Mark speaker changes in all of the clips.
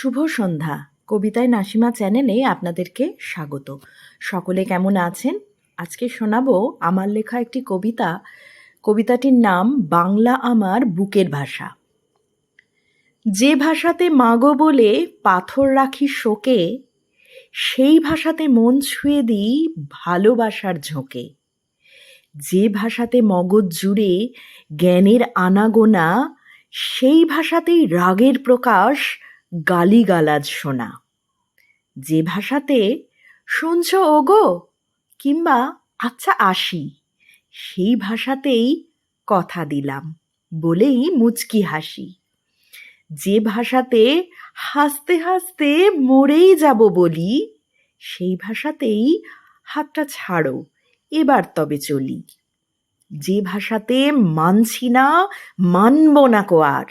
Speaker 1: শুভ সন্ধ্যা। কবিতায় নাসিমা চ্যানেলে আপনাদেরকে স্বাগত। সকলে কেমন আছেন? আজকে শোনাবো আমার লেখা একটি কবিতা। কবিতাটির নাম বাংলা আমার বুকের ভাষা। যে ভাষাতে মাগো বলে পাথর রাখি শোকে, সেই ভাষাতে মন ছুঁয়ে দিই ভালোবাসার ঝোঁকে। যে ভাষাতে মগজ জুড়ে জ্ঞানের আনাগোনা, সেই ভাষাতেই রাগের প্রকাশ গালিগালাজ শোনা। যে ভাষাতে শুনছ ওগো কিংবা আচ্ছা আসি, সেই ভাষাতেই কথা দিলাম, বলেই মুচকি হাসি। যে ভাষাতে হাসতে হাসতে মরেই যাব বলি, সেই ভাষাতেই হাতটা ছাড়ো, এবার তবে চলি। যে ভাষাতে মানছি না, মানব না কো আর।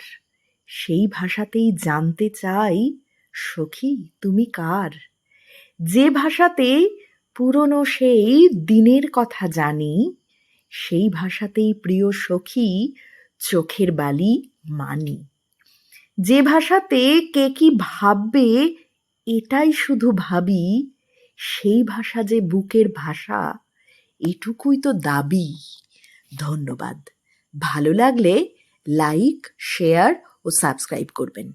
Speaker 1: সেই ভাষাতেই জানতে চাই, সখী, তুমি কার? যে ভাষাতে পুরনো সেই দিনের কথা জানি, সেই ভাষাতেই প্রিয় সখী চোখের বালি মানি। যে ভাষাতে কে কি ভাববে, এটাই শুধু ভাবি, সেই ভাষা যে বুকের ভাষা, এটুকুই তো দাবি। ধন্যবাদ। ভালো লাগলে লাইক, শেয়ার ও সাবস্ক্রাইব করবেন।